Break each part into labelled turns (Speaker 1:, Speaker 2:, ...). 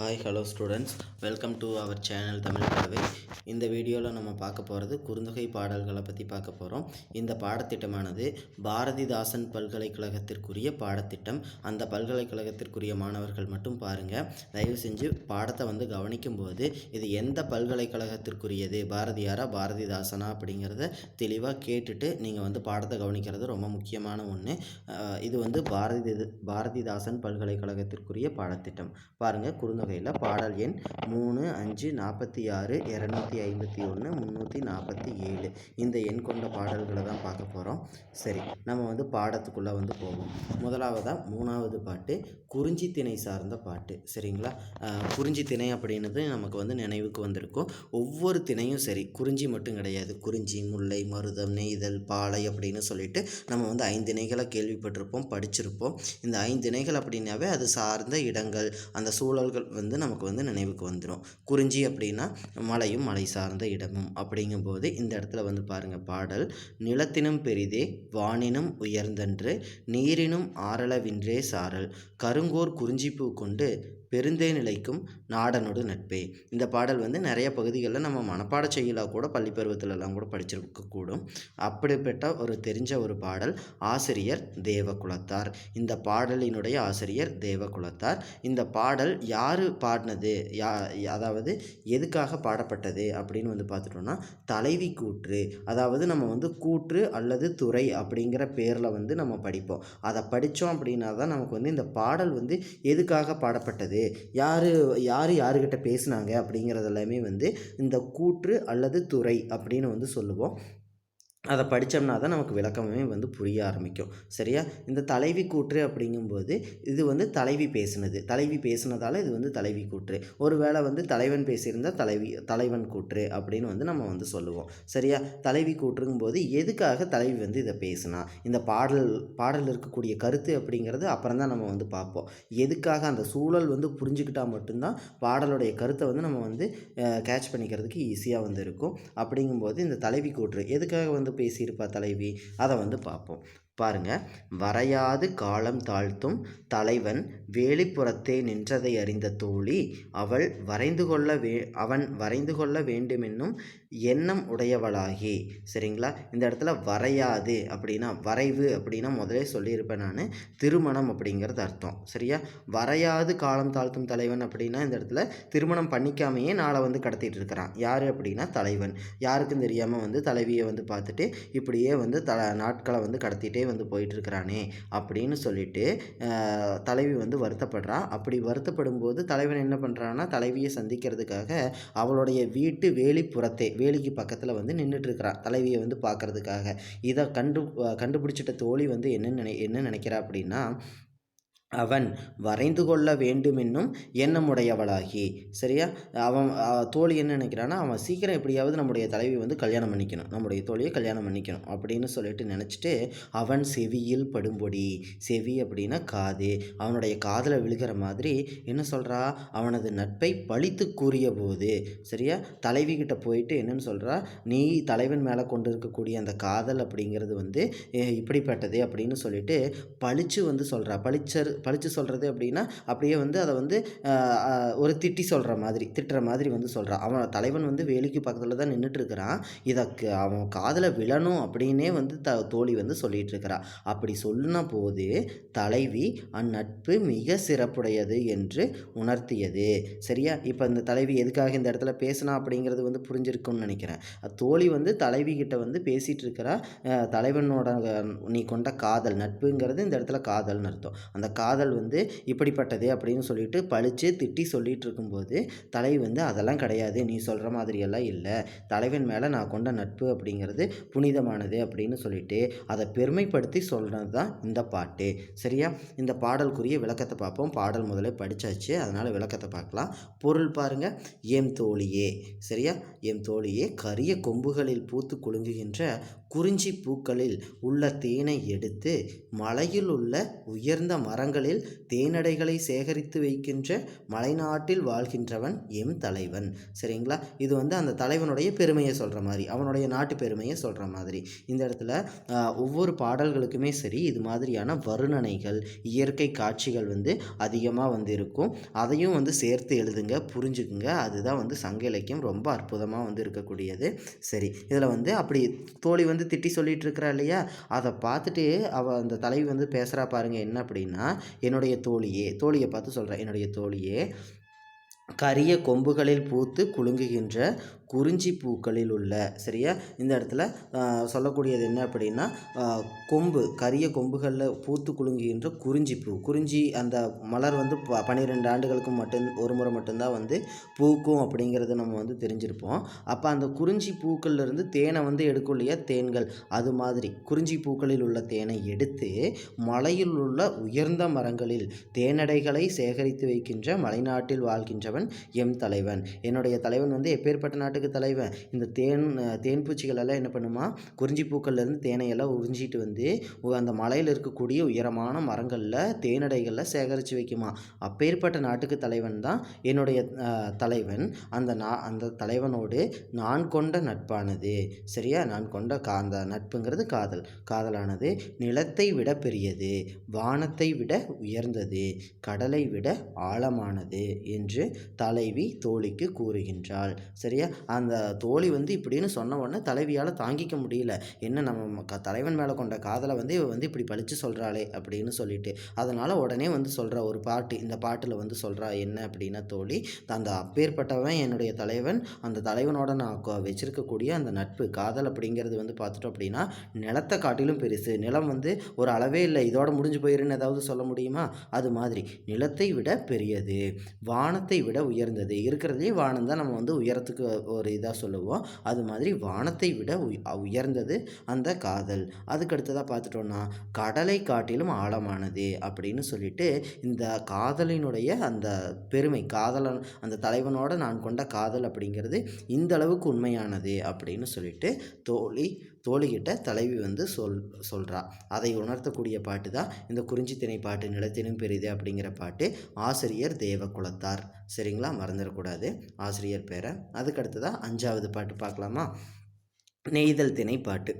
Speaker 1: Hi hello students welcome to our channel Tamil Kalavai இந்த வீடியோவில் நம்ம பார்க்க போகிறது குறுந்தொகை பாடல்களை பற்றி பார்க்க போகிறோம் இந்த பாடத்திட்டமானது பாரதிதாசன் பல்கலைக்கழகத்திற்குரிய பாடத்திட்டம். அந்த பல்கலைக்கழகத்திற்குரிய மாணவர்கள் மட்டும் பாருங்கள் தயவு செஞ்சு பாடத்தை வந்து கவனிக்கும்போது இது எந்த பல்கலைக்கழகத்திற்குரியது? பாரதியாரா பாரதிதாசனா அப்படிங்கிறத தெளிவாக கேட்டுட்டு நீங்கள் வந்து பாடத்தை கவனிக்கிறது ரொம்ப முக்கியமான ஒன்று இது வந்து பாரதி பாரதிதாசன் பல்கலைக்கழகத்திற்குரிய பாடத்திட்டம். பாருங்கள் வகையில் பாடல் எண் மூணு அஞ்சு நாற்பத்தி ஆறு இரநூத்தி ஐம்பத்தி ஒன்று முந்நூற்றி நாற்பத்தி ஏழு. இந்த எண் கொண்ட பாடல்களை தான் பார்க்க போகிறோம் சரி நம்ம வந்து பாடத்துக்குள்ளே வந்து போவோம். முதலாவதாக மூணாவது பாட்டு குறிஞ்சி திணை சார்ந்த பாட்டு. சரிங்களா? குறிஞ்சி திணை அப்படின்றது நமக்கு வந்து நினைவுக்கு வந்திருக்கும். ஒவ்வொரு திணையும் சரி குறிஞ்சி மட்டும் கிடையாது. குறிஞ்சி முல்லை மருதம் நெய்தல் பாலை அப்படின்னு சொல்லிட்டு நம்ம வந்து ஐந்து திணைகளை கேள்விப்பட்டிருப்போம் படிச்சிருப்போம். இந்த ஐந்து திணைகள் அப்படின்னாவே அது சார்ந்த இடங்கள் அந்த சூழல்கள் வந்து நமக்கு வந்து நினைவுக்கு வந்துடும் குறிஞ்சி அப்படின்னா மலையும் மலை சார்ந்த இடமும். அப்படிங்கும்போது இந்த இடத்துல வந்து பாருங்கள் பாடல். நிலத்தினும் பெரிதே வானினும் உயர்ந்தன்று நீரினும் ஆரளவின்றே சாரல். கருங்கோர் குறிஞ்சிப்பூ கொண்டு பெருந்தே நிலைக்கும் நாடனோடு நட்பே. இந்த பாடல் வந்து நிறைய பகுதிகளில் நம்ம மனப்பாட செய்யலாக கூட பள்ளி பருவத்திலலாம் கூட படிச்சிருக்கக்கூடும் அப்படிப்பட்ட ஒரு தெரிஞ்ச ஒரு பாடல் ஆசிரியர் தேவகுலத்தார். இந்த பாடலினுடைய ஆசிரியர் தேவகுலத்தார். இந்த பாடல் யார் பாடினது? யா அதாவது எதுக்காக பாடப்பட்டது அப்படின்னு வந்து பார்த்துட்டோம்னா தலைவி கூற்று. அதாவது நம்ம வந்து கூற்று அல்லது துறை அப்படிங்கிற பேரில் வந்து நம்ம படிப்போம். அதை படித்தோம் அப்படின்னா தான் நமக்கு வந்து இந்த பாடல் வந்து எதுக்காக பாடப்பட்டது? யார் யார் யாருக்கிட்ட பேசுனாங்க அப்படிங்கிறதெல்லாமே வந்து இந்த கூற்று அல்லது துறை அப்படின்னு வந்து சொல்லுவோம். அதை படித்தோம்னா தான் நமக்கு விளக்கமே வந்து புரிய ஆரம்பிக்கும். சரியா? இந்த தலைவி கூற்று அப்படிங்கும்போது இது வந்து தலைவி பேசுனது. தலைவி பேசினதால் இது வந்து தலைவி கூற்று. ஒருவேளை வந்து தலைவன் பேசியிருந்தால் தலைவி தலைவன் கூற்று அப்படின்னு வந்து நம்ம வந்து சொல்லுவோம். சரியா? தலைவி கூற்றுங்கும்போது எதுக்காக தலைவி வந்து இதை பேசுனா? இந்த பாடல் பாடல் இருக்கக்கூடிய கருத்து அப்படிங்கிறது அப்புறம் தான் நம்ம வந்து பார்ப்போம். எதுக்காக அந்த சூழல் வந்து புரிஞ்சுக்கிட்டால் மட்டும்தான் பாடலுடைய கருத்தை வந்து நம்ம வந்து கேட்ச் பண்ணிக்கிறதுக்கு ஈஸியாக வந்து இருக்கும். அப்படிங்கும்போது இந்த தலைவி கூற்று எதுக்காக வந்து பேசியிருப்பா தலைவி. அதை வந்து பார்ப்போம். பாருங்க. வரையாது காலம் தாழ்த்தும் தலைவன் வேலிப்புறத்தே நின்றதை அறிந்த தோழி அவள் வரைந்து கொள்ள வே அவன் வரைந்து கொள்ள வேண்டுமென்னும் எண்ணம் உடையவளாகி. சரிங்களா? இந்த இடத்துல வரையாது அப்படின்னா வரைவு அப்படின்னா முதலே சொல்லியிருப்பேன் நான். திருமணம் அப்படிங்கிறது அர்த்தம். சரியா? வரையாது காலம் தாழ்த்தும் தலைவன் அப்படின்னா இந்த இடத்துல திருமணம் பண்ணிக்காமையே நாளை வந்து கடத்திட்டு இருக்கிறான். யார் அப்படின்னா தலைவன். யாருக்கும் தெரியாமல் வந்து தலைவியை வந்து பார்த்துட்டு இப்படியே வந்து த நாட்களை வந்து கடத்திட்டே வந்து போயிட்டுருக்கிறானே அப்படின்னு சொல்லிட்டு தலைவி வந்து வருத்தப்படுறா. அப்படி வருத்தப்படும் போது தலைவன் என்ன பண்ணுறான்னா தலைவியை சந்திக்கிறதுக்காக அவளுடைய வீட்டு வேலிப்புறத்தே வேலிக்கு பக்கத்தில் வந்து நின்றுட்டுருக்கிறான் தலைவியை வந்து பார்க்கறதுக்காக. இதை கண்டு கண்டுபிடிச்சிட்ட தோழி வந்து என்ன நினை என்ன நினைக்கிறா அப்படின்னா அவன் வரைந்து கொள்ள வேண்டுமென்னும் எண்ணமுடையவளாகி. சரியா? அவன் தோழி என்ன நினைக்கிறான்னா அவன் சீக்கிரம் எப்படியாவது நம்முடைய தலைவி வந்து கல்யாணம் பண்ணிக்கணும். நம்முடைய தோழியை கல்யாணம் பண்ணிக்கணும் அப்படின்னு சொல்லிட்டு நினச்சிட்டு அவன் செவியில் படும்பொடி. செவி அப்படின்னா காது. அவனுடைய காதில் விழுகிற மாதிரி என்ன சொல்கிறா அவனது நட்பை பழித்து கூறிய போது சரியா? தலைவி கிட்ட போயிட்டு என்னன்னு சொல்கிறா நீ தலைவன் மேலே கொண்டு இருக்கக்கூடிய அந்த காதல் அப்படிங்கிறது வந்து இப்படிப்பட்டது அப்படின்னு சொல்லிட்டு பழிச்சு வந்து சொல்கிறா பளிச்சர் பளிச்சு சொல்கிறது அப்படின்னா அப்படியே வந்து அதை வந்து ஒரு திட்டி சொல்கிற மாதிரி திட்டுற மாதிரி வந்து சொல்கிறான் அவன் தலைவன் வந்து வேலைக்கு பக்கத்தில் தான் நின்றுட்டு இருக்கிறான் இதற்கு அவன் காதில் விழணும் அப்படின்னே வந்து த தோழி வந்து சொல்லிகிட்டு இருக்கிறா அப்படி சொன்ன போது தலைவி அந்நட்பு மிக சிறப்புடையது என்று உணர்த்தியது. சரியா? இப்போ இந்த தலைவி எதுக்காக இந்த இடத்துல பேசினா அப்படிங்கிறது வந்து புரிஞ்சிருக்கும்னு நினைக்கிறேன். தோழி வந்து தலைவி கிட்ட வந்து பேசிகிட்டு இருக்கிறா தலைவனோட நீ கொண்ட காதல் நட்புங்கிறது இந்த இடத்துல காதல்னு அர்த்தம். அந்த கா காதல் வந்து இப்படிப்பட்டது அப்படின்னு சொல்லிட்டு பழித்து திட்டி சொல்லிகிட்டு இருக்கும்போது தலைவி வந்து அதெல்லாம் கிடையாது நீ சொல்கிற மாதிரியெல்லாம் இல்லை. தலைவன் மேலே நான் கொண்ட நட்பு அப்படிங்கிறது புனிதமானது அப்படின்னு சொல்லிட்டு அதை பெருமைப்படுத்தி சொல்கிறது தான் இந்த பாட்டு. சரியா? இந்த பாடலுக்குரிய விளக்கத்தை பார்ப்போம். பாடல் முதலே படித்தாச்சு அதனால் விளக்கத்தை பார்க்கலாம். பொருள் பாருங்க. ஏம் தோழியே. சரியா? எம் தோழியே கரிய கொம்புகளில் பூத்து குலுங்குகின்ற குறிஞ்சி பூக்களில் உள்ள தேனை எடுத்து மலையில் உள்ள உயர்ந்த மரங்கள் மரங்களில் தேனடைகளை சேகரித்து வைக்கின்ற மலைநாட்டில் வாழ்கின்றவன் எம் தலைவன். சரிங்களா? இது வந்து அந்த தலைவனுடைய பெருமையை சொல்கிற மாதிரி அவனுடைய நாட்டு பெருமையை சொல்கிற மாதிரி. இந்த இடத்துல ஒவ்வொரு பாடல்களுக்குமே சரி இது மாதிரியான வர்ணனைகள் இயற்கை காட்சிகள் வந்து அதிகமாக வந்து இருக்கும். அதையும் வந்து சேர்த்து எழுதுங்க புரிஞ்சுக்குங்க. அதுதான் வந்து சங்க இலக்கியம் ரொம்ப அற்புதமாக வந்து இருக்கக்கூடியது. சரி இதில் வந்து அப்படி தோழி வந்து திட்டி சொல்லிட்டு இருக்கிறா இல்லையா? அதை பார்த்துட்டு அவள் அந்த தலைவி வந்து பேசுகிறா பாருங்கள் என்ன அப்படின்னா என்னுடைய தோழியே தோழியை பார்த்து சொல்கிறேன் என்னுடைய தோழியே கரிய கொம்புகளில் பூத்து குலுங்குகின்ற குறிஞ்சி பூக்களில் உள்ள சரியா? இந்த இடத்துல சொல்லக்கூடியது என்ன அப்படின்னா கொம்பு கரிய கொம்புகளில் பூத்து குலுங்குகின்ற குறிஞ்சி பூ. குறிஞ்சி அந்த மலர் வந்து ப பன்னிரெண்டு ஆண்டுகளுக்கு மட்டும் ஒரு முறை மட்டும்தான் வந்து பூக்கும் அப்படிங்கிறத நம்ம வந்து தெரிஞ்சிருப்போம். அப்போ அந்த குறிஞ்சி பூக்கள்லேருந்து தேனை வந்து எடுக்கும் இல்லையா? தேன்கள். அது மாதிரி குறிஞ்சி பூக்களில் உள்ள தேனை எடுத்து மலையில் உள்ள உயர்ந்த மரங்களில் தேனடைகளை சேகரித்து வைக்கின்ற மலைநாட்டில் தலைவன் எம் தலைவன். என்னுடைய தலைவன் வந்து எப்பேற்பட்ட நாட்டுக்கு தலைவன்? இந்த தேன் தேன்பூச்சிகள் தேன் எல்லாம் என்ன பண்ணுமா? குறிஞ்சி பூக்கள்லேருந்து தேனையெல்லாம் உறிஞ்சிட்டு வந்து அந்த மலையில் இருக்கக்கூடிய உயரமான மரங்களில் தேனடைகளில் சேகரித்து வைக்குமா? அப்பேற்பட்ட நாட்டுக்கு தலைவன் தான் என்னுடைய தலைவன். அந்த நா அந்த தலைவனோடு நான் கொண்ட நட்பானது. சரியா? நான் கொண்ட கா அந்த நட்புங்கிறது காதல். காதலானது நிலத்தை விட பெரியது வானத்தை விட உயர்ந்தது கடலை விட ஆழமானது என்று தலைவி தோழிக்கு கூறுகின்றாள். சரியா? அந்த தோழி வந்து இப்படின்னு சொன்ன உடனே தலைவியால் தாங்கிக்க முடியல. என்ன நம்ம க- தலைவன் மேலே கொண்ட காதலை வந்து இவ வந்து இப்படி பழிச்சு சொல்கிறாளே அப்படின்னு சொல்லிட்டு. அதனால் உடனே வந்து சொல்கிறா ஒரு பாட்டு இந்த பாட்டில் வந்து சொல்கிறா என்ன அப்படின்னா தோழி அந்த அப்பேற்பட்டவன் என்னுடைய தலைவன் அந்த தலைவனோட நான் வச்சிருக்கக்கூடிய அந்த நட்பு காதல் அப்படிங்கிறது வந்து பார்த்துட்டோம் அப்படின்னா நிலத்தை காட்டிலும் பெருசு. நிலம் வந்து ஒரு அளவே இல்லை. இதோட முடிஞ்சு போயிருன்னு ஏதாவது சொல்ல முடியுமா? அது மாதிரி. நிலத்தை விட பெரியது. வானத்தை விட உயர்ந்தது. இருக்கிறதுலே வானம் தான் நம்ம வந்து உயரத்துக்கு ஒரு இதாக சொல்லுவோம். அது மாதிரி வானத்தை விட உயர்ந்தது அந்த காதல். அதுக்கு அடுத்ததாக பார்த்துட்டோன்னா கடலை காட்டிலும் ஆழமானது அப்படின்னு சொல்லிட்டு இந்த காதலினுடைய அந்த பெருமை காதலன் அந்த தலைவனோட நான் கொண்ட காதல் அப்படிங்கிறது இந்த அளவுக்கு உண்மையானது அப்படின்னு சொல்லிட்டு தோழி தோழிகிட்ட தலைவி வந்து சொல் சொல்கிறா அதை உணர்த்தக்கூடிய பாட்டு தான் இந்த குறிஞ்சித்திணை பாட்டு நிலத்தினும் பெரிது அப்படிங்கிற பாட்டு. ஆசிரியர் தேவகுலத்தார். சரிங்களா? மறந்துடக்கூடாது. ஆசிரியர் பேரை. அதுக்கடுத்து தான் அஞ்சாவது பாட்டு பார்க்கலாமா? நெய்தல் திணை பாட்டு.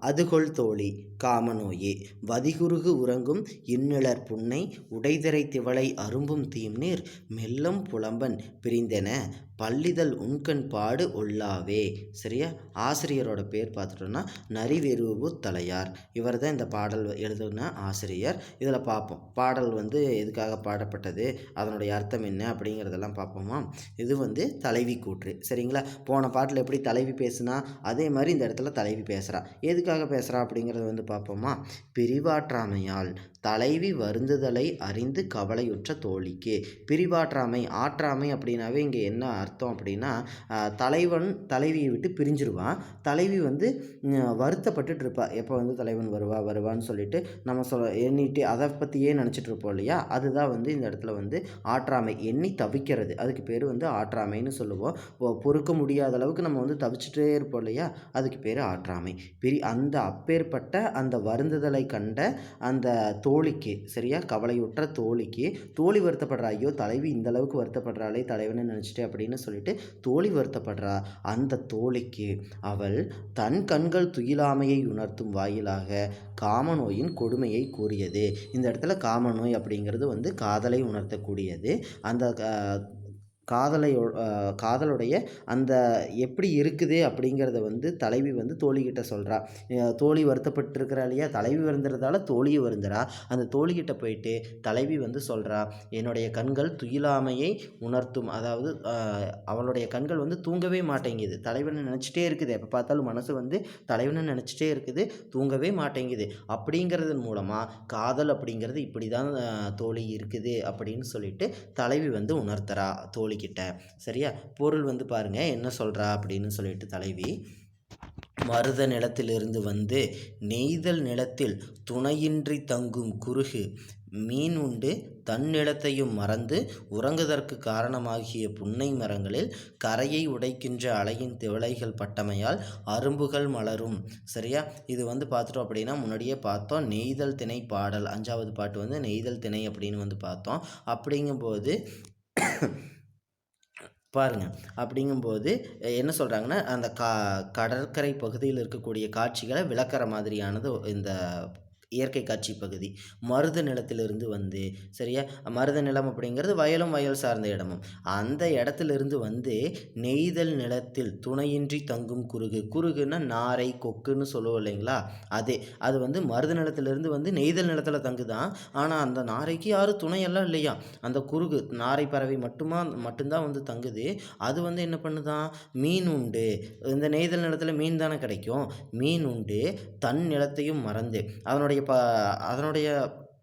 Speaker 1: அதுகொள் தோழி காமநோயே வதிகுருகு உறங்கும் இன்னிலர் புன்னை உடைதிரை திவளை அரும்பும் தீம்நீர் மெல்லும் புலம்பன் பிரிந்தென பள்ளிதழ் உண்கண் பாடு ஒல்லாவே. சரியா? ஆசிரியரோட பேர் பார்த்துட்டோன்னா நரிவெருவு தலையார். இவர் தான் இந்த பாடல் எழுதுன ஆசிரியர். இதில் பார்ப்போம். பாடல் வந்து எதுக்காக பாடப்பட்டது? அதனுடைய அர்த்தம் என்ன? அப்படிங்கிறதெல்லாம் பார்ப்போமா? இது வந்து தலைவி கூற்று. சரிங்களா? போன பாட்டில் எப்படி தலைவி பேசுனா அதே மாதிரி இந்த இடத்துல தலைவி பேசுகிறா எதுக்காக பேசுகிறா அப்படிங்கிறத வந்து பார்ப்போமா? பிரிவாற்றாமையால் தலைவி வருந்துதலை அறிந்து கவலையுற்ற தோழிக்கு. பிரிவாற்றாமை ஆற்றாமை அப்படின்னாவே இங்கே என்ன அர்த்தம் அப்படின்னா தலைவன் தலைவியை விட்டு பிரிஞ்சிருவான். தலைவி வந்து வருத்தப்பட்டுட்டு இருப்பா எப்போ வந்து தலைவன் வருவா வருவான்னு சொல்லிட்டு நம்ம சொல்ல எண்ணிட்டு அதை பற்றியே நினச்சிட்டு இருப்போம் இல்லையா? அதுதான் வந்து இந்த இடத்துல வந்து ஆற்றாமை எண்ணி தவிக்கிறது. அதுக்கு பேர் வந்து ஆற்றாமைன்னு சொல்லுவோம். பொறுக்க முடியாத அளவுக்கு நம்ம வந்து தவிச்சிட்டே இருப்போம் இல்லையா? அதுக்கு பேர் ஆற்றாமை. பிரி அந்த அப்பேற்பட்ட அந்த வருந்துதலை கண்ட அந்த தோழிக்கு சரியா? கவலையுற்ற தோழிக்கு தோழி வருத்தப்படுறா ஐயோ தலைவி இந்த அளவுக்கு வருத்தப்படுறாளே தலைவனை நினச்சிட்டு அப்படின்னு சொல்லிட்டு தோழி வருத்தப்படுறா. அந்த தோழிக்கு அவள் தன் கண்கள் துயிலாமையை உணர்த்தும் வாயிலாக காமநோயின் கொடுமையை கூறியது. இந்த இடத்துல காமநோய் அப்படிங்கிறது வந்து காதலை உணர்த்தக்கூடியது. அந்த காதலை காதலுடைய அந்த எப்படி இருக்குது அப்படிங்கிறத வந்து தலைவி வந்து தோழிகிட்ட சொல்கிறா தோழி வருத்தப்பட்டிருக்கிறா இல்லையா? தலைவி வருந்துறதால தோழியை வருந்துறா. அந்த தோழிகிட்ட போயிட்டு தலைவி வந்து சொல்கிறா என்னுடைய கண்கள் துயிலாமையை உணர்த்தும். அதாவது அவளுடைய கண்கள் வந்து தூங்கவே மாட்டேங்குது. தலைவனை நினச்சிட்டே இருக்குது. எப்போ பார்த்தாலும் மனசு வந்து தலைவனை நினச்சிட்டே இருக்குது. தூங்கவே மாட்டேங்குது. அப்படிங்கிறதன் மூலமாக காதல் அப்படிங்கிறது இப்படி தான் தோழி இருக்குது அப்படின்னு சொல்லிட்டு தலைவி வந்து உணர்த்துறா. தோழி தோழிக்கிட்ட சரியா? பொருள் வந்து பாருங்க என்ன சொல்கிறா அப்படின்னு சொல்லிட்டு தலைவி மருத நிலத்திலிருந்து வந்து நெய்தல் நிலத்தில் துணையின்றி தங்கும் குறுகு மீன் உண்டு. தன்னிலத்தையும் மறந்து உறங்குதற்கு காரணமாகிய புன்னை மரங்களில் கரையை உடைக்கின்ற அலையின் திவளைகள் பட்டமையால் அரும்புகள் மலரும். சரியா? இது வந்து பார்த்துட்டோம் அப்படின்னா முன்னாடியே பார்த்தோம் நெய்தல் திணை பாடல். அஞ்சாவது பாட்டு வந்து நெய்தல் திணை அப்படின்னு வந்து பார்த்தோம். அப்படிங்கும்போது பாருங்கள் அப்படிங்கும்போது என்ன சொல்கிறாங்கன்னா அந்த கா கடற்கரை பகுதியில் இருக்கக்கூடிய காட்சிகளை விளக்குற மாதிரியானது இந்த இயற்கை காட்சி பகுதி. மருத நிலத்திலிருந்து வந்து சரியா? மருத நிலம் அப்படிங்கிறது வயலும் வயல் சார்ந்த இடமும். அந்த இடத்துலேருந்து வந்து நெய்தல் நிலத்தில் துணையின்றி தங்கும் குருகு குருகுன்னா நாரை கொக்குன்னு சொல்லுவோம் இல்லைங்களா? அதே. அது வந்து மருத நிலத்திலிருந்து வந்து நெய்தல் நிலத்தில் தங்குதான் ஆனால் அந்த நாரைக்கு யாரும் துணையெல்லாம் இல்லையா? அந்த குருகு நாரை பறவை மட்டுமா மட்டும்தான் வந்து தங்குது. அது வந்து என்ன பண்ணுதான் மீன் உண்டு. இந்த நெய்தல் நிலத்தில் மீன் தானே கிடைக்கும். மீன் உண்டு. தன் நிலத்தையும் மறந்து. அதனுடைய ப அதனுடைய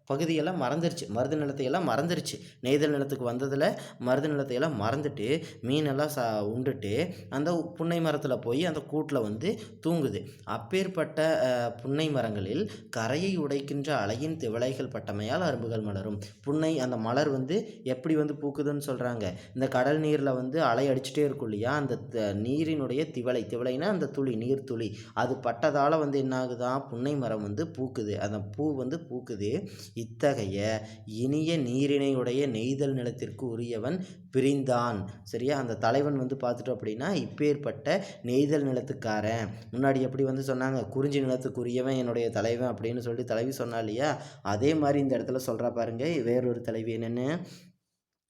Speaker 1: பகுதியெல்லாம் மறந்துருச்சு. மருது நிலத்தையெல்லாம் மறந்துருச்சு. நெய்தல் நிலத்துக்கு வந்ததில் மருது நிலத்தையெல்லாம் மறந்துட்டு மீனெல்லாம் சா உண்டுட்டு அந்த புன்னை மரத்தில் போய் அந்த கூட்டில் வந்து தூங்குது. அப்பேற்பட்ட புன்னை மரங்களில் கரையை உடைக்கின்ற அலையின் திவளைகள் பட்டமையால் அரும்புகள் மலரும். புன்னை அந்த மலர் வந்து எப்படி வந்து பூக்குதுன்னு சொல்கிறாங்க இந்த கடல் நீரில் வந்து அலை அடிச்சுட்டே இருக்கும் இல்லையா? அந்த நீரினுடைய திவளை திவளைனா அந்த துளி நீர் துளி. அது பட்டதால் வந்து என்ன ஆகுதான் புன்னை மரம் வந்து பூக்குது. அந்த பூ வந்து பூக்குது. இத்தகைய இனிய நீரிணையுடைய நெய்தல் நிலத்திற்கு உரியவன் பிரிந்தான். சரியா? அந்த தலைவன் வந்து பார்த்துட்டோம் அப்படின்னா இப்பேற்பட்ட நெய்தல் நிலத்துக்காரன். முன்னாடி எப்படி வந்து சொன்னாங்க குறிஞ்சி நிலத்துக்குரியவன் என்னுடைய தலைவன் அப்படின்னு சொல்லி தலைவி சொன்னா இல்லையா? அதே மாதிரி இந்த இடத்துல சொல்கிறா பாருங்க வேறொரு தலைவி என்னென்னு?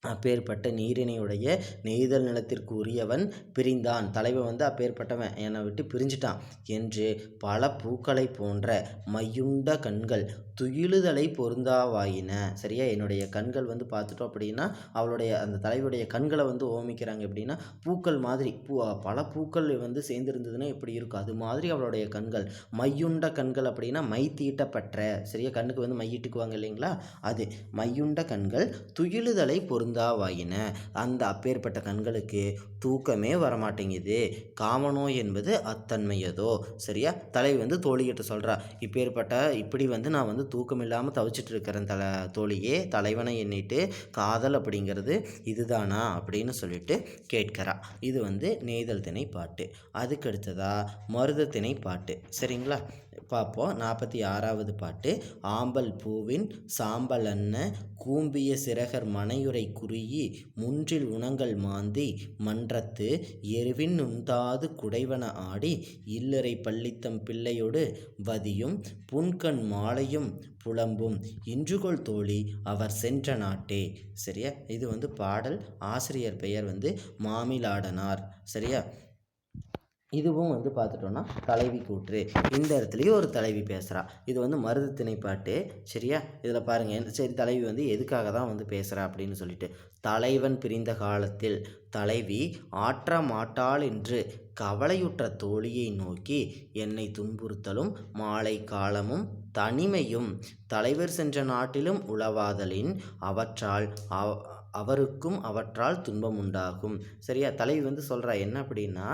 Speaker 1: அப்பேற்பட்ட நீரிணையுடைய நெய்தல் நிலத்திற்கு உரியவன் பிரிந்தான். தலைவன் வந்து அப்பேற்பட்டவன் என்னை விட்டு பிரிஞ்சிட்டான் என்று பல பூக்களை போன்ற மையுண்ட கண்கள் துயிலுதலை பொருந்தாவாயின. சரியா? என்னுடைய கண்கள் வந்து பார்த்துட்டோம் அப்படின்னா அவளுடைய அந்த தலைவியுடைய கண்களை வந்து ஓமிக்கிறாங்க எப்படின்னா பூக்கள் மாதிரி. பூ பல பூக்கள் வந்து சேர்ந்துருந்ததுன்னா எப்படி இருக்கும்? அது மாதிரி அவளுடைய கண்கள். மையுண்ட கண்கள் அப்படின்னா மை தீட்டப்பற்ற. சரியா? கண்ணுக்கு வந்து மையிட்டுக்குவாங்க இல்லைங்களா? அது மையுண்ட கண்கள் துயிலுதலை பொருந்தாவாயின. அந்த அப்பேற்பட்ட கண்களுக்கு தூக்கமே வரமாட்டேங்குது. காமனோ என்பது அத்தன்மையதோ? சரியா? தலைவி வந்து தோழிகிட்ட சொல்கிறா இப்பேற்பட்ட இப்படி வந்து நான் வந்து தூக்கம் இல்லாமல் தவிச்சிட்டு இருக்கிறேன் தலை தோழியே தலைவனை எண்ணிட்டு காதல் அப்படிங்கிறது இதுதானா அப்படின்னு சொல்லிட்டு கேட்கிறா. இது வந்து நெய்தல் திணை பாட்டு அதுக்கு அடுத்ததா மருத திணை பாட்டு சரிங்களா? பார்ப்போம் நாற்பத்தி ஆறாவது பாட்டு. ஆம்பல் பூவின் சாம்பல் அன்ன கூம்பிய சிறகர் மனையுரை குறுகி முன்றில் உணங்கள் மாந்தி மன்றத்து எருவின் உந்தாது குடைவன ஆடி இல்லறை பள்ளித்தம் பிள்ளையோடு வதியும் புன்கண் மாலையும் புலம்பும் இன்றுகொள் தோழி அவர் சென்ற நாட்டே. சரியா? இது வந்து பாடல். ஆசிரியர் பெயர் வந்து மாமிலாடனார். சரியா? இதுவும் வந்து பார்த்துட்டோன்னா தலைவி கூற்று. இந்த இடத்துலையும் ஒரு தலைவி பேசுகிறா இது வந்து மருது திணைப்பாட்டு. சரியா? இதில் பாருங்கள் சரி தலைவி வந்து எதுக்காக தான் வந்து பேசுகிறா அப்படின்னு சொல்லிட்டு. தலைவன் பிரிந்த காலத்தில் தலைவி ஆற்ற மாட்டாள் என்று கவலையுற்ற தோழியை நோக்கி என்னை துன்புறுத்தலும் மாலை காலமும் தனிமையும் தலைவர் சென்ற நாட்டிலும் உளவாதலின் அவற்றால் அவருக்கும் அவற்றால் துன்பம் உண்டாகும் சரியா? தலைவி வந்து சொல்கிறா என்ன அப்படின்னா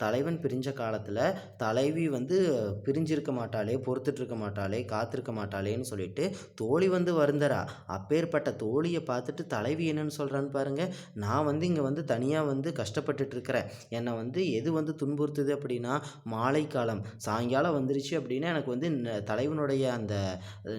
Speaker 1: தலைவன் பிரிஞ்ச காலத்தில் தலைவி வந்து பிரிஞ்சிருக்க மாட்டாளே பொறுத்துட்ருக்க மாட்டாளே காத்திருக்க மாட்டாளேன்னு சொல்லிட்டு தோழி வந்து வருந்தரா அப்பேற்பட்ட தோழியை பார்த்துட்டு தலைவி என்னன்னு சொல்கிறான்னு பாருங்கள் நான் வந்து இங்கே வந்து தனியாக வந்து கஷ்டப்பட்டுட்ருக்கிறேன் என்னை வந்து எது வந்து துன்புறுத்துது அப்படின்னா மாலை காலம். சாயங்காலம் வந்துருச்சு அப்படின்னா எனக்கு வந்து தலைவனுடைய அந்த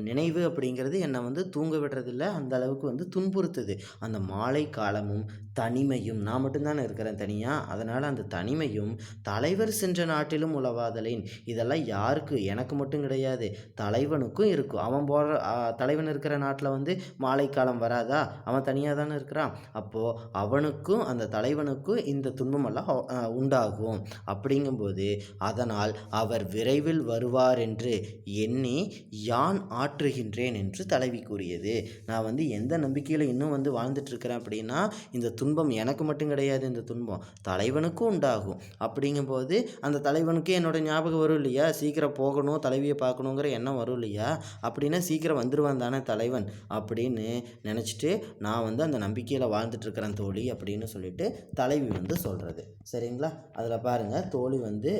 Speaker 1: நினைவு அப்படிங்கிறது என்னை வந்து தூங்க விடுறதில்ல. அந்த அளவுக்கு வந்து துன்புறுத்துது. அந்த மாலை காலமும் தனிமையும் நான் மட்டும்தானே இருக்கிறேன் தனியாக அதனால் அந்த தனிமையும் தலைவர் சென்ற நாட்டிலும் உளவாதலேன். இதெல்லாம் யாருக்கு? எனக்கு மட்டும் கிடையாது. தலைவனுக்கும் இருக்கும். அவன் போகிற தலைவன் இருக்கிற நாட்டில் வந்து மாலை காலம் வராதா? அவன் தனியாக தானே இருக்கிறான். அப்போது அவனுக்கும் அந்த தலைவனுக்கும் இந்த துன்பமெல்லாம் உண்டாகும். அப்படிங்கும்போது அதனால் அவர் விரைவில் வருவார் என்று எண்ணி யான் ஆற்றுகின்றேன் என்று தலைவி கூறியது. நான் வந்து எந்த நம்பிக்கையில் இன்னும் வந்து வாழ்ந்துட்டு இருக்கிறேன் அப்படின்னா இந்த துன்பம் எனக்கு மட்டும் கிடையாது இந்த துன்பம் தலைவனுக்கும் உண்டாகும். அப்படிங்கும்போது அந்த தலைவனுக்கு என்னோடய ஞாபகம் வரும் இல்லையா? சீக்கிரம் போகணும் தலைவியை பார்க்கணுங்கிற எண்ணம் வரும் இல்லையா? அப்படின்னா சீக்கிரம் வந்துடுவான் தானே தலைவன். அப்படின்னு நினச்சிட்டு நான் வந்து அந்த நம்பிக்கையில் வாழ்ந்துட்டுருக்கிறேன் தோழி அப்படின்னு சொல்லிட்டு தலைவி வந்து சொல்கிறது சரிங்களா? அதில் பாருங்கள் தோழி வந்து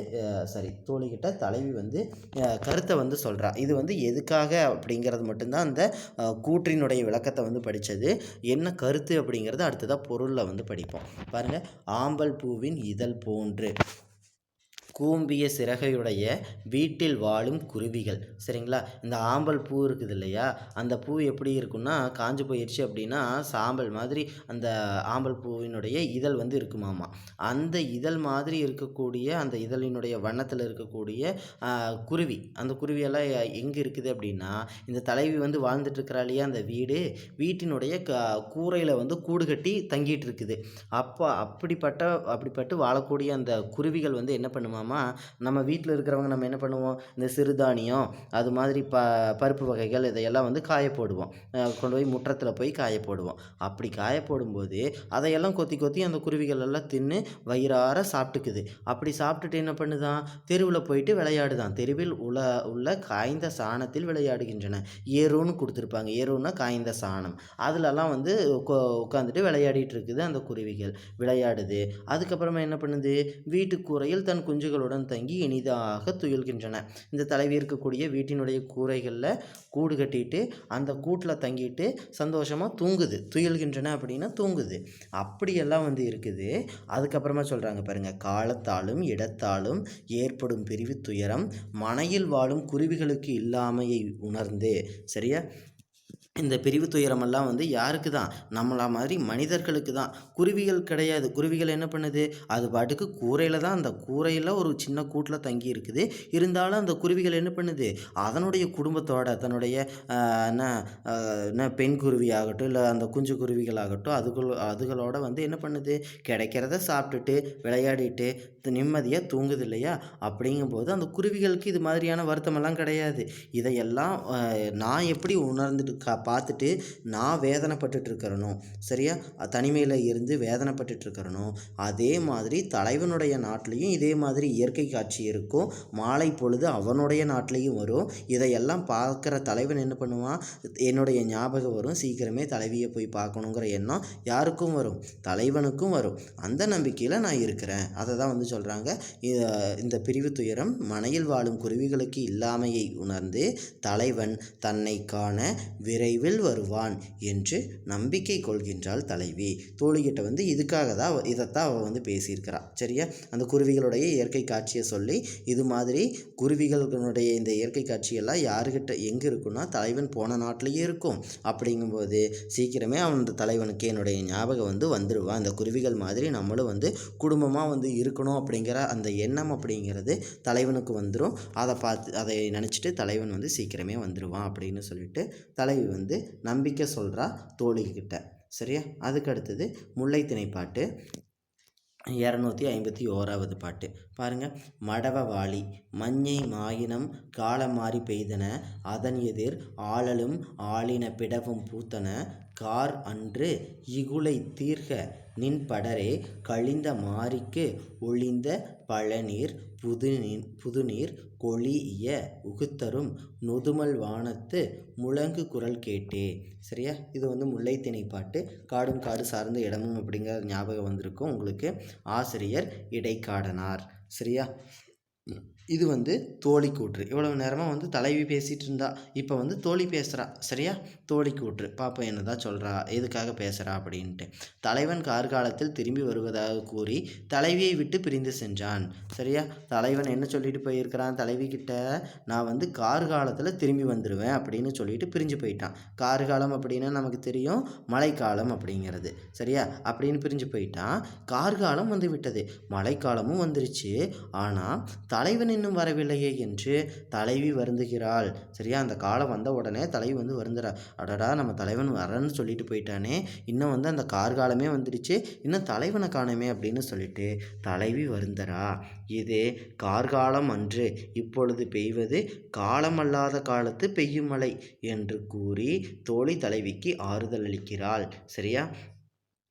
Speaker 1: சாரி தோழிக்கிட்ட தலைவி வந்து கருத்தை வந்து சொல்கிறா இது வந்து எதுக்காக அப்படிங்கிறது மட்டும்தான் அந்த கூற்றினுடைய விளக்கத்தை வந்து படித்தது என்ன கருத்து அப்படிங்கிறது அடுத்ததாக பொருள் பொருளில் வந்து படிப்போம். பாருங்கள் ஆம்பல் பூவின் இதழ் போன்று. கூம்பிய சிறகையுடைய வீட்டில் வாழும் குருவிகள். சரிங்களா? இந்த ஆம்பல் பூ இருக்குது இல்லையா? அந்த பூ எப்படி இருக்குன்னா காஞ்சு போயிடுச்சு அப்படின்னா சாம்பல் மாதிரி அந்த ஆம்பல் பூவினுடைய இதழ் வந்து இருக்குமாமா. அந்த இதழ் மாதிரி இருக்கக்கூடிய அந்த இதழினுடைய வண்ணத்தில் இருக்கக்கூடிய குருவி. அந்த குருவியெல்லாம் எங்கே இருக்குது அப்படின்னா இந்த தலைவி வந்து வாழ்ந்துட்டுருக்கிறா இல்லையா அந்த வீடு வீட்டினுடைய க கூரையில் வந்து கூடு கட்டி தங்கிட்டு இருக்குது அப்போ அப்படிப்பட்ட அப்படிப்பட்டு வாழக்கூடிய அந்த குருவிகள் வந்து என்ன பண்ணுமா மூலமாக நம்ம வீட்டில் இருக்கிறவங்க நம்ம என்ன பண்ணுவோம்? இந்த சிறுதானியம் அது மாதிரி ப பருப்பு வகைகள் இதையெல்லாம் வந்து காய போடுவோம். கொண்டு போய் முற்றத்தில் போய் காய போடுவோம். அப்படி காய போடும்போது அதையெல்லாம் கொத்தி கொத்தி அந்த குருவிகள் எல்லாம் தின்னு வயிறார சாப்பிட்டுக்குது. அப்படி சாப்பிட்டுட்டு என்ன பண்ணுதான்? தெருவில் போயிட்டு விளையாடுதான். தெருவில் உள்ள உள்ள காய்ந்த சாணத்தில் விளையாடுகின்றன. ஏரோன்னு கொடுத்துருப்பாங்க. ஏரோன்னா காய்ந்த சாணம். அதுலலாம் வந்து உட்காந்துட்டு விளையாடிட்டு இருக்குது அந்த குருவிகள். விளையாடுது. அதுக்கப்புறமா என்ன பண்ணுது? வீட்டு கூரையில் தன் குஞ்சுகளுடன் தங்கி இனிதாக துயில்கின்றன. இந்த தலைவி இருக்கக்கூடிய வீட்டினுடைய கூரைகளில் கூடு கட்டிட்டு அந்த கூட்டில் தங்கிட்டு சந்தோஷமாக தூங்குது. துயில்கின்றன அப்படின்னா தூங்குது. அப்படியெல்லாம் வந்து இருக்குது. அதுக்கப்புறமா சொல்கிறாங்க பாருங்கள் காலத்தாலும் இடத்தாலும் ஏற்படும் பிரிவு துயரம் மனையில் வாழும் குருவிகளுக்கு இல்லாமையை உணர்ந்து சரியா? இந்த பிரிவு துயரமெல்லாம் வந்து யாருக்கு தான் நம்மளா மாதிரி மனிதர்களுக்கு தான் குருவிகள் கிடையாது. குருவிகள் என்ன பண்ணுது? அது பாட்டுக்கு கூரையில் தான் அந்த கூரையில் ஒரு சின்ன கூட்டில் தங்கி இருக்குது. இருந்தாலும் அந்த குருவிகள் என்ன பண்ணுது? அதனுடைய குடும்பத்தோட தன்னுடைய என்ன என்ன பெண் குருவி ஆகட்டும் இல்லை அந்த குஞ்சு குருவிகள் ஆகட்டும் அதுகள் அதுகளோட வந்து என்ன பண்ணுது? கிடைக்கிறத சாப்பிட்டுட்டு விளையாடிட்டு நிம்மதியாக தூங்குது இல்லையா அப்படிங்கும்போது அந்த குருவிகளுக்கு இது மாதிரியான வருத்தமெல்லாம் கிடையாது. இதையெல்லாம் நான் எப்படி உணர்ந்துட்டு கா பார்த்துட்டு நான் வேதனைப்பட்டுட்டு இருக்கிறனோ சரியா தனிமையில் இருந்து வேதனைப்பட்டுட்டு இருக்கிறனோ அதே மாதிரி தலைவனுடைய நாட்டிலையும் இதே மாதிரி இயற்கை காட்சி இருக்கும். மாலை பொழுது அவனுடைய நாட்டிலையும் வரும். இதையெல்லாம் பார்க்குற தலைவன் என்ன பண்ணுவான்? என்னுடைய ஞாபகம் வரும். சீக்கிரமே தலைவியை போய் பார்க்கணுங்கிற எண்ணம் யாருக்கும் வரும். தலைவனுக்கும் வரும். அந்த நம்பிக்கையில் நான் இருக்கிறேன். அதை தான் வந்து சொல்கிறாங்க இந்த பிரிவு துயரம் மனையில் வாழும் குருவிகளுக்கு இல்லாமையை உணர்ந்து தலைவன் தன்னை காண விரைவில் வருவான் என்று நம்பிக்கை கொள்கின்றாள் தலைவி. தோழிகிட்ட வந்து இதுக்காக தான் இதைத்தான் அவள் வந்து பேசியிருக்கிறாள் சரியா? அந்த குருவிகளுடைய இயற்கை காட்சியை சொல்லி இது மாதிரி குருவிகளுடைய இந்த இயற்கை காட்சியெல்லாம் யாருக்கிட்ட எங்கே இருக்குன்னா தலைவன் போன நாட்டிலேயே இருக்கும். அப்படிங்கும்போது சீக்கிரமே அவன் அந்த தலைவனுக்கு என்னுடைய ஞாபகம் வந்து வந்துடுவான் அந்த குருவிகள் மாதிரி நம்மளும் வந்து குடும்பமாக வந்து இருக்கணும் அப்படிங்கிற அந்த எண்ணம் அப்படிங்கிறது தலைவனுக்கு வந்துடும் அதை பார்த்து அதை நினச்சிட்டு தலைவன் வந்து சீக்கிரமே வந்துடுவான் அப்படின்னு சொல்லிட்டு தலைவி வந்து நம்பிக்கை சொல்கிறா தோழிகிட்ட. சரியா? அதுக்கு அடுத்தது முல்லைத்திணை பாட்டு. இரநூத்தி ஐம்பத்தி ஓராவது பாட்டு. பாருங்கள் மடவ வாளி மஞ்சை மாயினம் காலம் மாறி பெய்தன அதன் எதிர் ஆளலும் ஆளின பிடவும் பூத்தன கார் அன்று இகுலை தீர்க. நின்படரே கழிந்த மாரிக்கு ஒளிந்த பழநீர் புதுநீர் புதுநீர் கொளிய உகுத்தரும் நொதுமல் வானத்து முழங்கு குரல் கேட்டே. சரியா? இது வந்து முல்லைத்திணை பாட்டு. காடும் காடு சார்ந்த இடமும் அப்படிங்கிற ஞாபகம் வந்திருக்கும் உங்களுக்கு. ஆசிரியர் இடைக்காடனார். சரியா? இது வந்து தோழி கூற்று இவ்வளவு நேரமாக வந்து தலைவி பேசிகிட்டு இருந்தா. இப்போ வந்து தோழி பேசுகிறா சரியா? தோழி கூற்று பாப்போம் என்னதான் சொல்கிறா எதுக்காக பேசுகிறா அப்படின்ட்டு. தலைவன் கார்காலத்தில் திரும்பி வருவதாக கூறி தலைவியை விட்டு பிரிந்து சென்றான். சரியா? தலைவன் என்ன சொல்லிட்டு போயிருக்கிறான்? தலைவி கிட்ட நான் வந்து கார்காலத்தில் திரும்பி வந்துடுவேன் அப்படின்னு சொல்லிட்டு பிரிஞ்சு போயிட்டான். கார்காலம் அப்படின்னா நமக்கு தெரியும் மழைக்காலம் அப்படிங்கிறது. சரியா? அப்படின்னு பிரிஞ்சு போயிட்டான். கார்காலம் வந்து விட்டது. மழைக்காலமும் வந்துருச்சு. ஆனால் தலைவன் இன்னும் வரவில்லையே என்று தலைவி வருந்துகிறாள். சரியா? அந்த காலம் வந்த உடனே தலைவி வந்து வருந்துறா. அடடா நம்ம தலைவன் வரேன்னு சொல்லிட்டு போயிட்டானே. இன்னும் வந்து அந்த கார்காலமே வந்துடுச்சு இன்னும் தலைவனை காணோமே அப்படின்னு சொல்லிட்டு தலைவி வருந்தரா இது கார்காலம் அன்று. இப்பொழுது பெய்வது காலமல்லாத காலத்து பெய்யும் மழை என்று கூறி தோழி தலைவிக்கு ஆறுதல் அளிக்கிறாள். சரியா?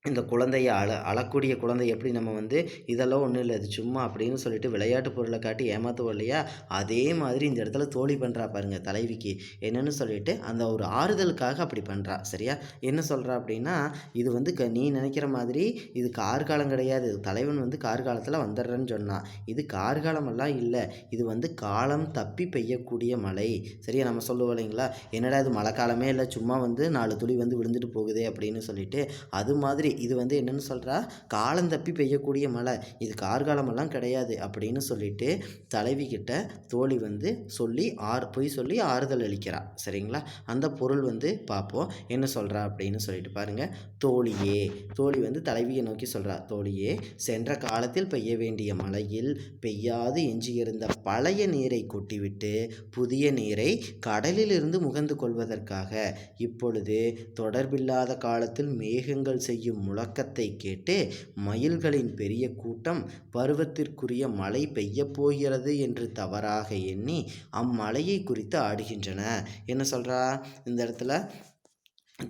Speaker 1: இந்த குழந்தைய அழ அழக்கூடிய குழந்தை எப்படி நம்ம வந்து இதெல்லாம் ஒன்றும் இல்லை இது சும்மா அப்படின்னு சொல்லிட்டு விளையாட்டு பொருளை காட்டி ஏமாற்றுவோம் இல்லையா? அதே மாதிரி இந்த இடத்துல தோழி பண்ணுறா பாருங்க தலைவிக்கு. என்னன்னு சொல்லிட்டு அந்த ஒரு ஆறுதலுக்காக அப்படி பண்ணுறா சரியா? என்ன சொல்கிறா அப்படின்னா இது வந்து க நீ நினைக்கிற மாதிரி இது கார்காலம் கிடையாது. தலைவன் வந்து கார்காலத்தில் வந்துடுறேன்னு சொன்னான் இது கார்காலமெல்லாம் இல்லை. இது வந்து காலம் தப்பி பெய்யக்கூடிய மழை சரியா? நம்ம சொல்லுவோம் இல்லைங்களா? என்னடா இது மழை காலமே இல்லை சும்மா வந்து நாலு துளி வந்து விழுந்துட்டு போகுதே அப்படின்னு சொல்லிட்டு அது மாதிரி இது வந்து என்னென்னு சொல்கிறா காலம் தப்பி பெய்யக்கூடிய மழை. இது கார்காலமெல்லாம் கிடையாது அப்படின்னு சொல்லிட்டு தலைவி கிட்ட தோழி வந்து சொல்லி ஆறு பொய் சொல்லி ஆறுதல் அளிக்கிறா. சரிங்களா? அந்த பொருள் வந்து பார்ப்போம் என்ன சொல்கிறா அப்படின்னு சொல்லிட்டு பாருங்கள் தோழியே தோழி வந்து தலைவியை நோக்கி சொல்கிறா தோழியே சென்ற காலத்தில் பெய்ய வேண்டிய மழையில் பெய்யாது எஞ்சியிருந்த பழைய நீரை கொட்டிவிட்டு புதிய நீரை கடலிலிருந்து முகந்து கொள்வதற்காக இப்பொழுது தொடர்பில்லாத காலத்தில் மேகங்கள் செய்யும் முழக்கத்தை கேட்டு மயில்களின் பெரிய கூட்டம் பருவத்திற்குரிய மழை பெய்யப் போகிறது என்று தவறாக எண்ணி அம்மழையை குறித்து ஆடுகின்றன. என்ன சொல்கிறா இந்த இடத்துல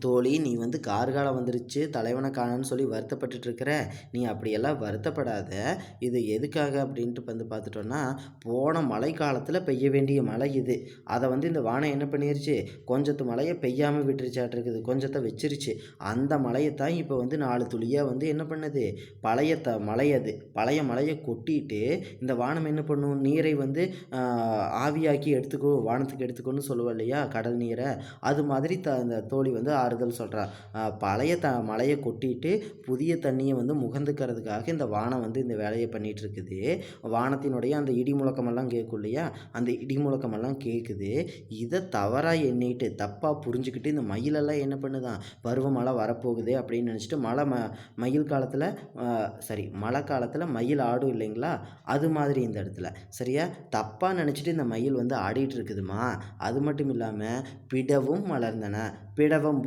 Speaker 1: தோழி நீ வந்து கார்காலம் வந்துருச்சு தலைவனை காணோன்னு சொல்லி வருத்தப்பட்டுட்ருக்கிற. நீ அப்படியெல்லாம் வருத்தப்படாத. இது எதுக்காக அப்படின்ட்டு வந்து பார்த்துட்டோன்னா போன மழை காலத்தில் பெய்ய வேண்டிய மழை இது. அதை வந்து இந்த வானம் என்ன பண்ணிருச்சு? கொஞ்சத்து மழையை பெய்யாமல் விட்டுருச்சாட்டிருக்குது. கொஞ்சத்தை வச்சிருச்சு. அந்த மழையை தான் இப்போ வந்து நாலு துளியாக வந்து என்ன பண்ணுது? பழைய த மழை அது. பழைய மழையை கொட்டிட்டு இந்த வானம் என்ன பண்ணும்? நீரை வந்து ஆவியாக்கி எடுத்துக்கோ வானத்துக்கு எடுத்துக்கோன்னு சொல்லுவோம் இல்லையா? கடல் நீரை. அது மாதிரி த அந்த தோழி வந்து ஆறுதல் சொல்கிறா பழைய த மழையை கொட்டிட்டு புதிய தண்ணியை வந்து முகந்துக்கிறதுக்காக இந்த வானம் வந்து இந்த வேலையை பண்ணிகிட்டு இருக்குது வானத்தினுடைய அந்த இடி முழக்கமெல்லாம் கேட்கும் இல்லையா? அந்த இடி முழக்கமெல்லாம் கேட்குது. இதை தவறாக எண்ணிட்டு தப்பாக புரிஞ்சுக்கிட்டு இந்த மயிலெல்லாம் என்ன பண்ணுதான்? பருவமழை வரப்போகுது அப்படின்னு நினச்சிட்டு மழை ம மயில் காலத்தில் சரி மழை காலத்தில் மயில் ஆடும் இல்லைங்களா? அது மாதிரி இந்த இடத்துல. சரியா? தப்பாக நினச்சிட்டு இந்த மயில் வந்து ஆடிட்டு இருக்குதுமா அது மட்டும் இல்லாமல் பிடவும் மலர்ந்தன.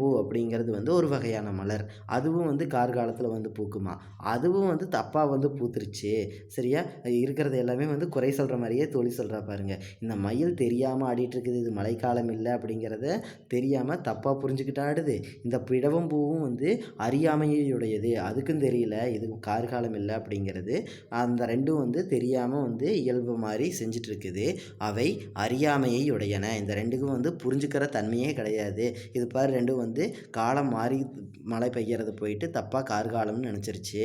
Speaker 1: பூ அப்படிங்கிறது வந்து ஒரு வகையான மலர். அதுவும் வந்து கார்காலத்தில் வந்து பூக்குமா? அதுவும் வந்து தப்பாக வந்து பூத்துருச்சு. சரியா? இருக்கிறது எல்லாமே வந்து குறை சொல்கிற மாதிரியே தோழி சொல்கிறா பாருங்க. இந்த மயில் தெரியாமல் ஆடிட்டு இருக்குது இது மழைக்காலம் இல்லை அப்படிங்கிறத தெரியாமல் தப்பாக புரிஞ்சுக்கிட்டு ஆடுது. இந்த பிடவம் பூவும் வந்து அறியாமையுடையது. அதுக்கும் தெரியல. இது கார்காலம் இல்லை அப்படிங்கிறது. அந்த ரெண்டும் வந்து தெரியாமல் வந்து இயல்பு மாதிரி செஞ்சிட்ருக்குது அவை அறியாமையை உடையன இந்த ரெண்டுக்கும் வந்து புரிஞ்சுக்கிற தன்மையே கிடையாது. இது பாரு ரெண்டும் வந்து காலம் மாறி மழை பெய்கிறது போயிட்டு தப்பாக கார்காலம்னு நினச்சிருச்சு.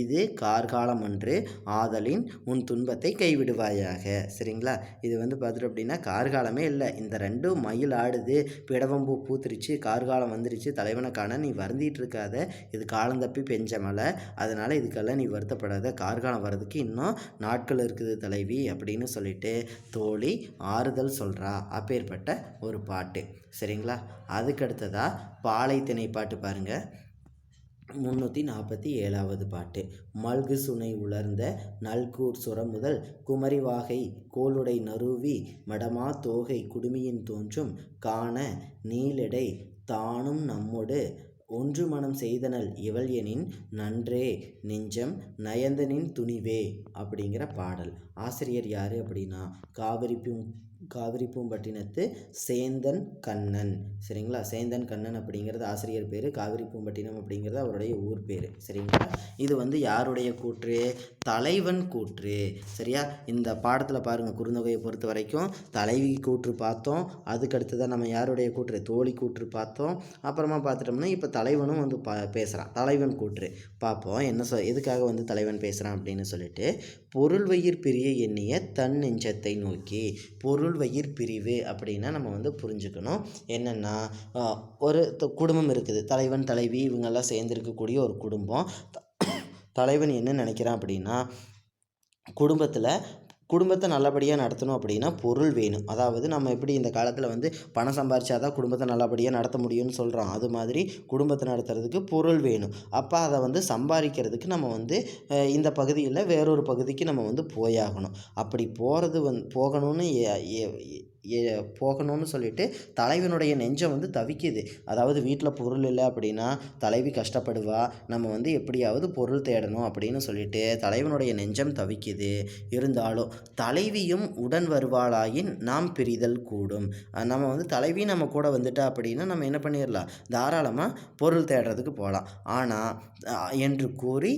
Speaker 1: இது கார்காலம் அன்று ஆதலின் உன் துன்பத்தை கைவிடுவாயாக. சரிங்களா? இது வந்து பார்த்துட்டு அப்படின்னா கார்காலமே இல்லை. இந்த ரெண்டும் மயில் ஆடுது பிடவம்பூ பூத்துருச்சு கார்காலம் வந்துருச்சு தலைவனை காண நீ வருந்திட்டு இருக்காத இது காலம் தப்பி பெஞ்ச மழை. அதனால் இதுக்கெல்லாம் நீ வருத்தப்படாத. கார்காலம் வர்றதுக்கு இன்னும் நாட்கள் இருக்குது தலைவி அப்படின்னு சொல்லிட்டு தோழி ஆறுதல் சொல்கிறா அப்பேற்பட்ட ஒரு பாட்டு. சரிங்களா? அதுக்கடுத்ததாக பாலைத்திணை பாட்டு பாருங்கள் முன்னூற்றி நாற்பத்தி ஏழாவது பாட்டு. மல்கு சுனை உலர்ந்த நல்கூர் சுர முதல் குமரிவாகை கோளுடை நறுவி மடமா தோகை குடுமியின் தோன்றும் காண நீலடை தானும் நம்மோடு ஒன்று மனம் செய்தனல் இவள் எனின் நன்றே நெஞ்சம் நயந்தனின் துணிவே அப்படிங்கிற பாடல். ஆசிரியர் யார் அப்படின்னா காவிரி காவிரிப்பூம்பட்டினத்து காவிரி பூம்பட்டினத்து சேந்தன் கண்ணன். சரிங்களா? சேந்தன் கண்ணன் அப்படிங்கிறது ஆசிரியர் பேர் காவிரி பூம்பட்டினம் அப்படிங்கிறது அவருடைய ஊர் பேர். சரிங்களா? இது வந்து யாருடைய கூற்று? தலைவன் கூற்று. சரியா? இந்த பாடத்தில் பாருங்கள் குறுந்தொகையை பொறுத்த வரைக்கும் தலைவி கூற்று பார்த்தோம். அதுக்கு அடுத்ததான் நம்ம யாருடைய கூற்று? தோழி கூற்று பார்த்தோம். அப்புறமா பார்த்துட்டோம்னா இப்போ தலைவனும் வந்து பா பேசுகிறான் தலைவன் கூற்று. பார்ப்போம் என்ன சொ எதுக்காக வந்து தலைவன் பேசுகிறான் அப்படின்னு சொல்லிட்டு பொருள் வயிர் பிரிய எண்ணிய தன் நெஞ்சத்தை நோக்கி பொருள் வயிர் பிரிவு அப்படின்னா நம்ம வந்து புரிஞ்சுக்கணும். என்னென்னா ஒரு த- குடும்பம் இருக்குது. தலைவன் தலைவி இவங்கெல்லாம் சேர்ந்துருக்கக்கூடிய ஒரு குடும்பம். தலைவன் என்ன நினைக்கிறான் அப்படின்னா குடும்பத்தில் குடும்பத்தை நல்லபடியாக நடத்தணும் அப்படின்னா பொருள் வேணும். அதாவது நம்ம எப்படி இந்த காலத்தில் வந்து பணம் சம்பாரிச்சாதான் குடும்பத்தை நல்லபடியாக நடத்த முடியும்னு சொல்கிறோம் அது மாதிரி குடும்பத்தை நடத்துறதுக்கு பொருள் வேணும். அப்போ அதை வந்து சம்பாதிக்கிறதுக்கு நம்ம வந்து இந்த பகுதியில் வேறொரு பகுதிக்கு நம்ம வந்து போயாகணும். அப்படி போகிறது வந் போகணும்னு ஏ ஏ போகணும்னு சொல்லிட்டு தலைவனுடைய நெஞ்சம் வந்து தவிக்குது. அதாவது வீட்டில் பொருள் இல்லை அப்படின்னா தலைவி கஷ்டப்படுவா. நம்ம வந்து எப்படியாவது பொருள் தேடணும் அப்படின்னு சொல்லிட்டு தலைவனுடைய நெஞ்சம் தவிக்குது. இருந்தாலும் தலைவியும் உடன் வருவாளாயின் நாம் பிரிதல் கூடும். நம்ம வந்து தலைவி நம்ம கூட வந்துட்டா அப்படின்னா நம்ம என்ன பண்ணிடலாம் தாராளமாக பொருள் தேடுறதுக்கு போகலாம் ஆனால் என்று கூறி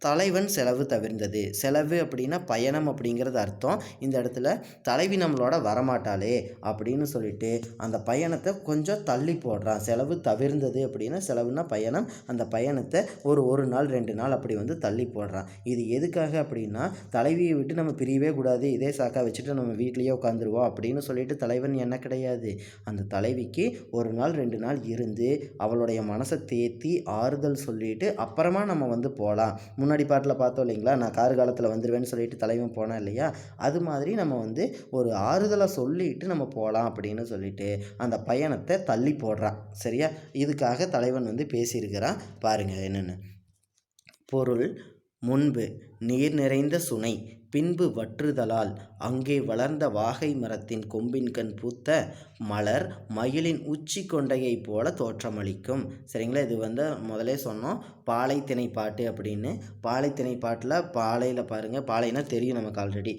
Speaker 1: தலைவன் செலவு தவிர்ந்தது. செலவு அப்படின்னா பயணம் அப்படிங்கிறது அர்த்தம். இந்த இடத்துல தலைவி நம்மளோட வரமாட்டாளே அப்படின்னு சொல்லிட்டு அந்த பயணத்தை கொஞ்சம் தள்ளி போடுறான். செலவு தவிர்ந்தது அப்படின்னா செலவுனா பயணம். அந்த பயணத்தை ஒரு ஒரு நாள் ரெண்டு நாள் அப்படி வந்து தள்ளி போடுறான். இது எதுக்காக அப்படின்னா தலைவியை விட்டு நம்ம பிரியவே கூடாது. இதே சாக்கா வச்சுட்டு நம்ம வீட்லேயே உட்காந்துருவோம் அப்படின்னு சொல்லிட்டு தலைவன் என்ன கிடையாது. அந்த தலைவிக்கு ஒரு நாள் ரெண்டு நாள் இருந்து அவளுடைய மனசை தேத்தி ஆறுதல் சொல்லிட்டு அப்புறமா நம்ம வந்து போகலாம். முன்னாடி பாட்டில் பார்த்தோம் இல்லைங்களா? நான் கார் காலத்தில் வந்துடுவேன்னு சொல்லிட்டு தலைவன் போனேன் இல்லையா? அது மாதிரி நம்ம வந்து ஒரு ஆறுதலை சொல்லிட்டு நம்ம போகலாம் அப்படின்னு சொல்லிட்டு அந்த பயணத்தை தள்ளி போடுறான். சரியா? இதுக்காக தலைவன் வந்து பேசியிருக்கிறான். பாருங்கள் என்னென்னு. பொருள் முன்பு நீர் நிறைந்த சுனை. பின்பு வற்றுதலால் அங்கே வளர்ந்த வாகை மரத்தின் கொம்பின் கண் பூத்த மலர் மயிலின் உச்சி கொண்டையைப் போல தோற்றமளிக்கும். சரிங்களா? இது வந்து முதலே சொன்னோம். பாலைத்திணை பாட்டு அப்படின்னு. பாலைத்திணை பாட்டில் பாலையில் பாருங்கள் பாலைனா தெரியும் நமக்கு ஆல்ரெடி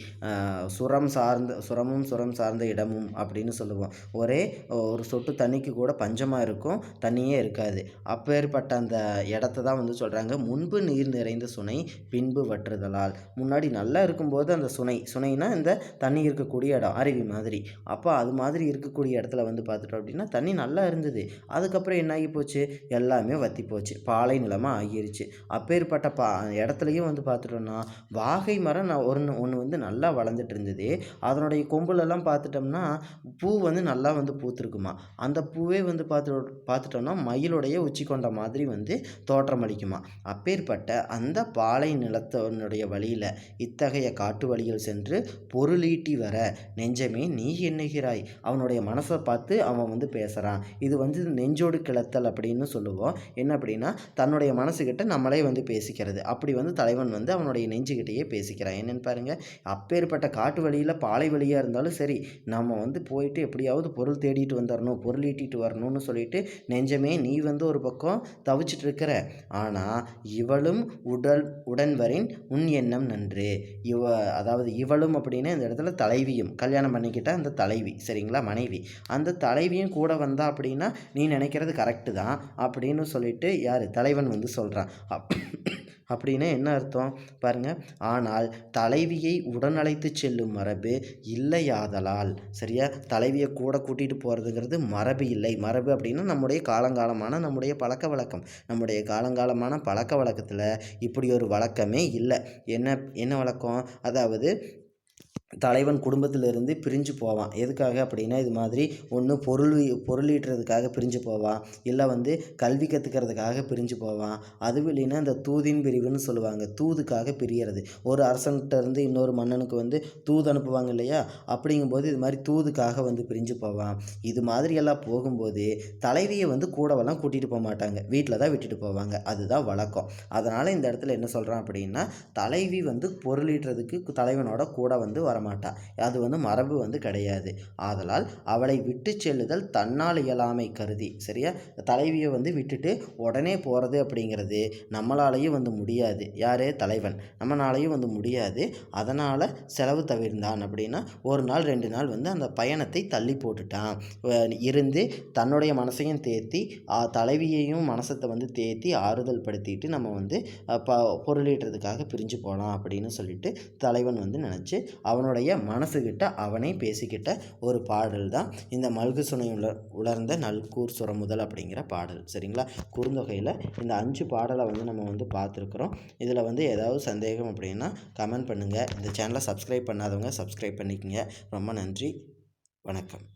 Speaker 1: சுரம் சார்ந்த சுரமும் சுரம் சார்ந்த இடமும் அப்படின்னு சொல்லுவோம். ஒரே ஒரு சொட்டு தண்ணிக்கு கூட பஞ்சமாக இருக்கும். தண்ணியே இருக்காது. அப்பேற்பட்ட அந்த இடத்த தான் வந்து சொல்கிறாங்க முன்பு நீர் நிறைந்த சுனை பின்பு வற்றுதலால். முன்னாடி நல்லா இருக்கும். இருக்கும்போது அந்த சுனை சுனைனா இந்த தண்ணி இருக்கக்கூடிய இடம் அருவி மாதிரி. அப்போ அது மாதிரி இருக்கக்கூடிய இடத்துல வந்து பார்த்துட்டோம் அப்படின்னா தண்ணி நல்லா இருந்தது. அதுக்கப்புறம் என்ன ஆகி போச்சு? எல்லாமே வற்றி போச்சு. பாலை நிலமாக ஆகிருச்சு. அப்பேற்பட்ட பா இடத்துலையும் வந்து பார்த்துட்டோம்னா வாகை மரம் நான் ஒன்று ஒன்று வந்து நல்லா வளர்ந்துட்டு இருந்தது. அதனுடைய கொம்புலெல்லாம் பார்த்துட்டோம்னா பூ வந்து நல்லா வந்து பூத்துருக்குமா? அந்த பூவே வந்து பார்த்து பார்த்துட்டோம்னா மயிலுடைய உச்சி கொண்ட மாதிரி வந்து தோற்றமளிக்குமா? அப்பேற்பட்ட அந்த பாலை நிலத்தினுடைய வழியில் இத்தகைய காட்டு வழியில் சென்று பொருளீட்டி வர நெஞ்சமே நீ எண்ணுகிறாய் அவனுடைய மனசை பார்த்து அவன் வந்து பேசுகிறான் இது வந்து நெஞ்சோடு கிளத்தல் அப்படின்னு சொல்லுவோம். என்ன அப்படின்னா தன்னுடைய மனசுக்கிட்ட நம்மளே வந்து பேசிக்கிறது. அப்படி வந்து தலைவன் வந்து அவனுடைய நெஞ்சுக்கிட்டேயே பேசிக்கிறான். என்னென்னு பாருங்கள் அப்பேற்பட்ட காட்டு வழியில் பாலை வழியாக இருந்தாலும் சரி நம்ம வந்து போயிட்டு எப்படியாவது பொருள் தேடிட்டு வந்துடணும் பொருள் ஈட்டிட்டு வரணும்னு சொல்லிட்டு நெஞ்சமே நீ வந்து ஒரு பக்கம் தவிச்சிட்டு இருக்கிற. ஆனால் இவளும் உடல் உடன்வரின் உன் எண்ணம் நன்று. இவ அதாவது இவளும் அப்படின்னா இந்த இடத்துல தலைவியும். கல்யாணம் பண்ணிக்கிட்ட அந்த தலைவி சரிங்களா? மனைவி. அந்த தலைவியும் கூட வந்தா அப்படின்னா நீ நினைக்கிறது கரெக்டு தான் அப்படின்னு சொல்லிட்டு யார்? தலைவன் வந்து சொல்கிறான் அப்படின்னா என்ன அர்த்தம்? பாருங்க. ஆனால் தலைவியை உடனழைத்து செல்லும் மரபு இல்லையாதலால் சரியா? தலைவியை கூட கூட்டிகிட்டு போகிறதுங்கிறது மரபு இல்லை. மரபு அப்படின்னா நம்முடைய காலங்காலமான நம்முடைய பழக்க வழக்கம். நம்முடைய காலங்காலமான பழக்க வழக்கத்தில் இப்படி ஒரு வழக்கமே இல்லை. என்ன என்ன வழக்கம்? அதாவது தலைவன் குடும்பத்திலிருந்து பிரிஞ்சு போவான். எதுக்காக அப்படின்னா இது மாதிரி ஒன்று பொருள் பொருள் ஈட்டுறதுக்காக பிரிஞ்சு போவான் இல்லை வந்து கல்வி கற்றுக்கிறதுக்காக பிரிஞ்சு போவான் அதுவும் இல்லைன்னா இந்த தூதின் பிரிவுன்னு சொல்லுவாங்க. தூதுக்காக பிரியறது. ஒரு அரசன்கிட்ட இருந்து இன்னொரு மன்னனுக்கு வந்து தூது அனுப்புவாங்க இல்லையா? அப்படிங்கும்போது இது மாதிரி தூதுக்காக வந்து பிரிஞ்சு போவான் இது மாதிரி எல்லாம் போகும்போது தலைவியை வந்து கூடவெல்லாம் கூட்டிகிட்டு போக மாட்டாங்க. வீட்டில் தான் விட்டுட்டு போவாங்க. அதுதான் வழக்கம். அதனால் இந்த இடத்துல என்ன சொல்கிறான் அப்படின்னா தலைவி வந்து பொருளீட்டுறதுக்கு தலைவனோட கூட வந்து வரமாட்டா அது வந்து மரபு வந்து கிடையாது. ஆதலால் அவளை விட்டு செல்லுதல் தன்னால் இயலாமை கருதி. சரியா? தலைவியை வந்து விட்டுட்டு உடனே போகிறது அப்படிங்கிறது நம்மளாலையும் வந்து முடியாது. யாரே? தலைவன். நம்மளாலையும் வந்து முடியாது. அதனால் செலவு தவிர்ந்தான் அப்படின்னா ஒரு நாள் ரெண்டு நாள் வந்து அந்த பயணத்தை தள்ளி போட்டுட்டான். இருந்து தன்னுடைய மனசையும் தேத்தி தலைவியையும் மனசத்தை வந்து தேத்தி ஆறுதல் படுத்திட்டு நம்ம வந்து ப பொருளீட்டுறதுக்காக பிரிஞ்சு போகலாம் அப்படின்னு சொல்லிட்டு தலைவன் வந்து நினச்சி அவனோட அவனுடைய மனசுக்கிட்ட அவனே பேசிக்கிட்ட ஒரு பாடல் தான் இந்த மல்கு சுனை உல உலர்ந்த நல்கூர் சுரமுதல் அப்படிங்கிற பாடல். சரிங்களா? குறுந்தொகையில் இந்த அஞ்சு பாடலை வந்து நம்ம வந்து பார்த்துருக்குறோம். இதில் வந்து ஏதாவது சந்தேகம் அப்படின்னா கமெண்ட் பண்ணுங்கள் இந்த சேனலை சப்ஸ்கிரைப் பண்ணாதவங்க சப்ஸ்கிரைப் பண்ணிக்கங்க. ரொம்ப நன்றி. வணக்கம்.